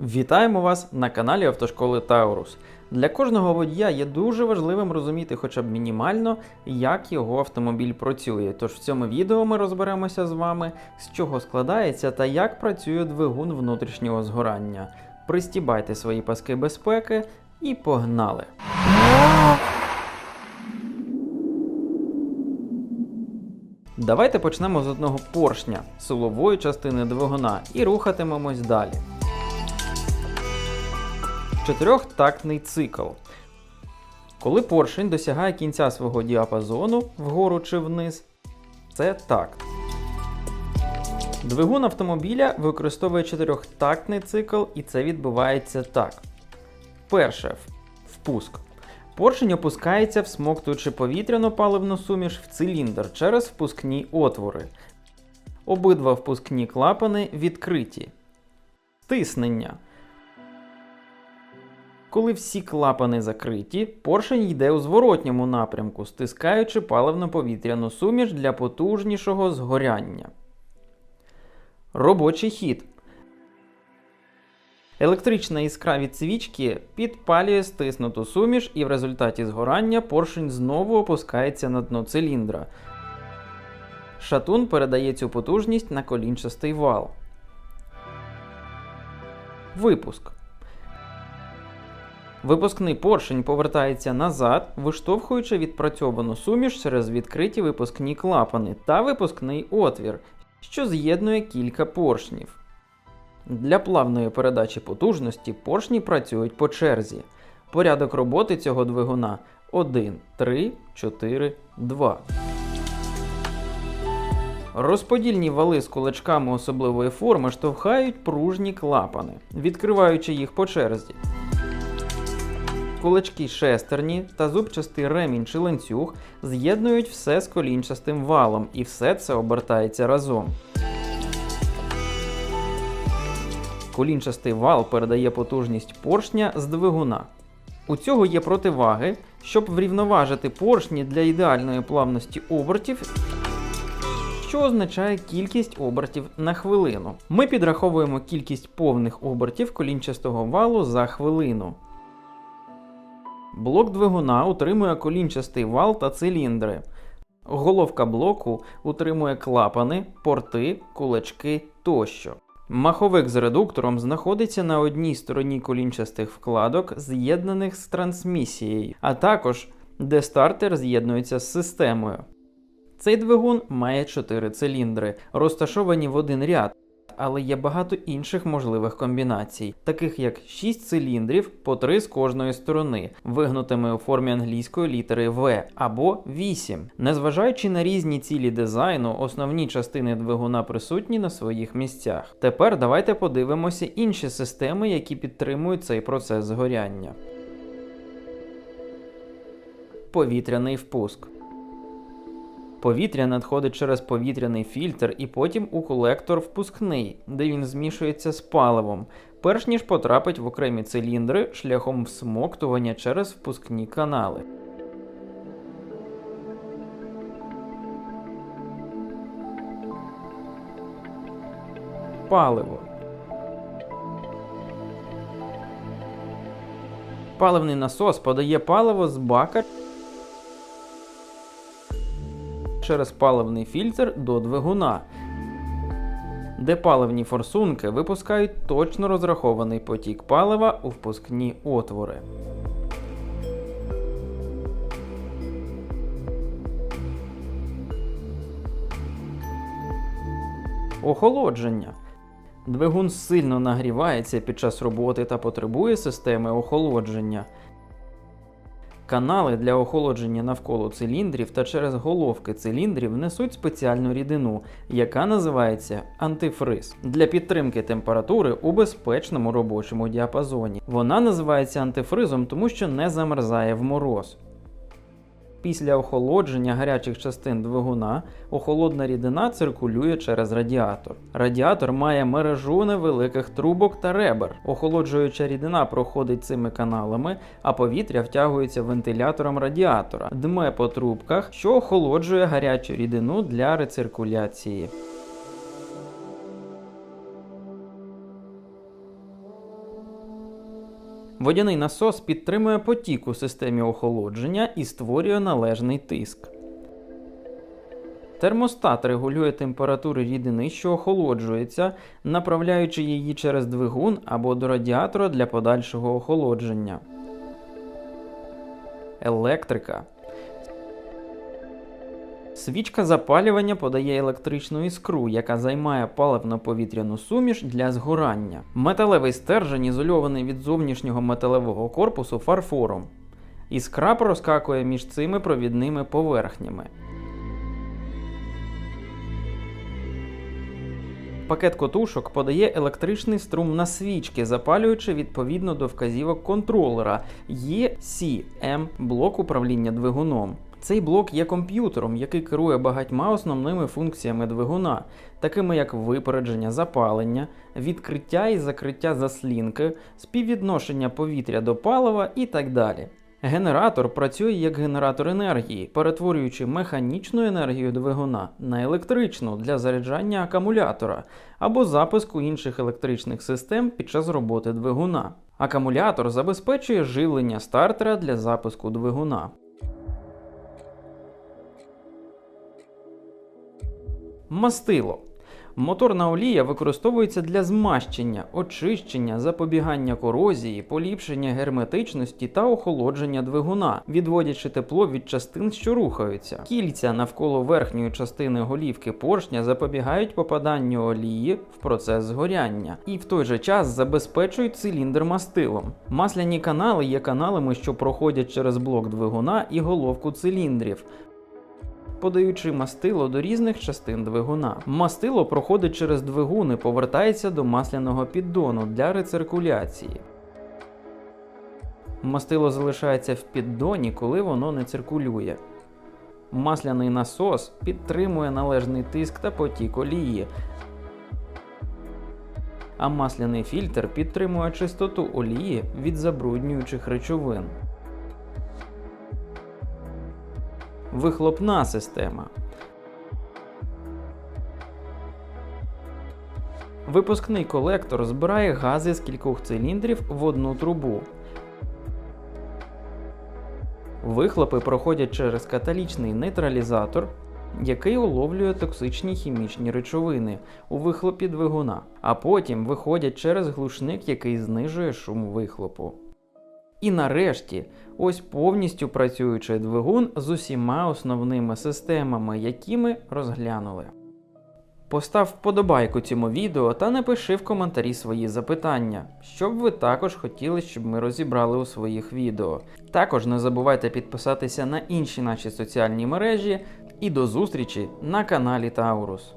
Вітаємо вас на каналі Автошколи Таурус. Для кожного водія є дуже важливим розуміти хоча б мінімально, як його автомобіль працює. Тож в цьому відео ми розберемося з вами, з чого складається та як працює двигун внутрішнього згорання. Пристібайте свої паски безпеки і погнали! Давайте почнемо з одного поршня силової частини двигуна і рухатимемось далі. Чотирьохтактний цикл. Коли поршень досягає кінця свого діапазону вгору чи вниз, це такт. Двигун автомобіля використовує чотирьохтактний цикл, і це відбувається так. Перше впуск. Поршень опускається, всмоктуючи повітряну паливну суміш в циліндр через впускні отвори. Обидва впускні клапани відкриті. Стиснення. Коли всі клапани закриті, поршень йде у зворотньому напрямку, стискаючи паливно-повітряну суміш для потужнішого згоряння. Робочий хід. Електрична іскра від свічки підпалює стиснуту суміш, і в результаті згорання поршень знову опускається на дно циліндра. Шатун передає цю потужність на колінчастий вал. Випуск. Випускний поршень повертається назад, виштовхуючи відпрацьовану суміш через відкриті випускні клапани та випускний отвір, що з'єднує кілька поршнів. Для плавної передачі потужності поршні працюють по черзі. Порядок роботи цього двигуна 1, 3, 4, 2. Розподільні вали з кулачками особливої форми штовхають пружні клапани, відкриваючи їх по черзі. Кулачки шестерні та зубчастий ремінь чи ланцюг з'єднують все з колінчастим валом, і все це обертається разом. Колінчастий вал передає потужність поршня з двигуна. У цього є противаги, щоб врівноважити поршні для ідеальної плавності обертів, що означає кількість обертів на хвилину. Ми підраховуємо кількість повних обертів колінчастого валу за хвилину. Блок двигуна утримує колінчастий вал та циліндри. Головка блоку утримує клапани, порти, кулачки тощо. Маховик з редуктором знаходиться на одній стороні колінчастих вкладок, з'єднаних з трансмісією, а також де стартер з'єднується з системою. Цей двигун має 4 циліндри, розташовані в один ряд, але є багато інших можливих комбінацій, таких як 6 циліндрів по 3 з кожної сторони, вигнутими у формі англійської літери В, або 8. Незважаючи на різні цілі дизайну, основні частини двигуна присутні на своїх місцях. Тепер давайте подивимося інші системи, які підтримують цей процес згоряння. Повітряний впуск. Повітря надходить через повітряний фільтр і потім у колектор впускний, де він змішується з паливом, перш ніж потрапить в окремі циліндри шляхом всмоктування через впускні канали. Паливо. Паливний насос подає паливо з бака через паливний фільтр до двигуна, де паливні форсунки випускають точно розрахований потік палива у впускні отвори. Охолодження. Двигун сильно нагрівається під час роботи та потребує системи охолодження. Канали для охолодження навколо циліндрів та через головки циліндрів несуть спеціальну рідину, яка називається антифриз для підтримки температури у безпечному робочому діапазоні. Вона називається антифризом, тому що не замерзає в мороз. Після охолодження гарячих частин двигуна охолодна рідина циркулює через радіатор. Радіатор має мережу невеликих трубок та ребер. Охолоджуюча рідина проходить цими каналами, а повітря втягується вентилятором радіатора, дме по трубках, що охолоджує гарячу рідину для рециркуляції. Водяний насос підтримує потік у системі охолодження і створює належний тиск. Термостат регулює температуру рідини, що охолоджується, направляючи її через двигун або до радіатора для подальшого охолодження. Електрика. Свічка запалювання подає електричну іскру, яка займає паливно-повітряну суміш для згорання. Металевий стержень ізольований від зовнішнього металевого корпусу фарфором. Іскра проскакує між цими провідними поверхнями. Пакет котушок подає електричний струм на свічки, запалюючи відповідно до вказівок контролера ECM блок управління двигуном. Цей блок є комп'ютером, який керує багатьма основними функціями двигуна, такими як випередження запалення, відкриття і закриття заслінки, співвідношення повітря до палива і так далі. Генератор працює як генератор енергії, перетворюючи механічну енергію двигуна на електричну для заряджання акумулятора або запуску інших електричних систем під час роботи двигуна. Акумулятор забезпечує живлення стартера для запуску двигуна. Мастило. Моторна олія використовується для змащення, очищення, запобігання корозії, поліпшення герметичності та охолодження двигуна, відводячи тепло від частин, що рухаються. Кільця навколо верхньої частини голівки поршня запобігають попаданню олії в процес згоряння і в той же час забезпечують циліндр мастилом. Масляні канали є каналами, що проходять через блок двигуна і головку циліндрів подаючи мастило до різних частин двигуна. Мастило проходить через двигун і повертається до масляного піддону для рециркуляції. Мастило залишається в піддоні, коли воно не циркулює. Масляний насос підтримує належний тиск та потік олії, а масляний фільтр підтримує чистоту олії від забруднюючих речовин. Вихлопна система. Випускний колектор збирає гази з кількох циліндрів в одну трубу. Вихлопи проходять через каталічний нейтралізатор, який уловлює токсичні хімічні речовини у вихлопі двигуна, а потім виходять через глушник, який знижує шум вихлопу. І нарешті, ось повністю працюючий двигун з усіма основними системами, які ми розглянули. Постав вподобайку цьому відео та напиши в коментарі свої запитання, що б ви також хотіли, щоб ми розібрали у своїх відео. Також не забувайте підписатися на інші наші соціальні мережі і до зустрічі на каналі Таурус.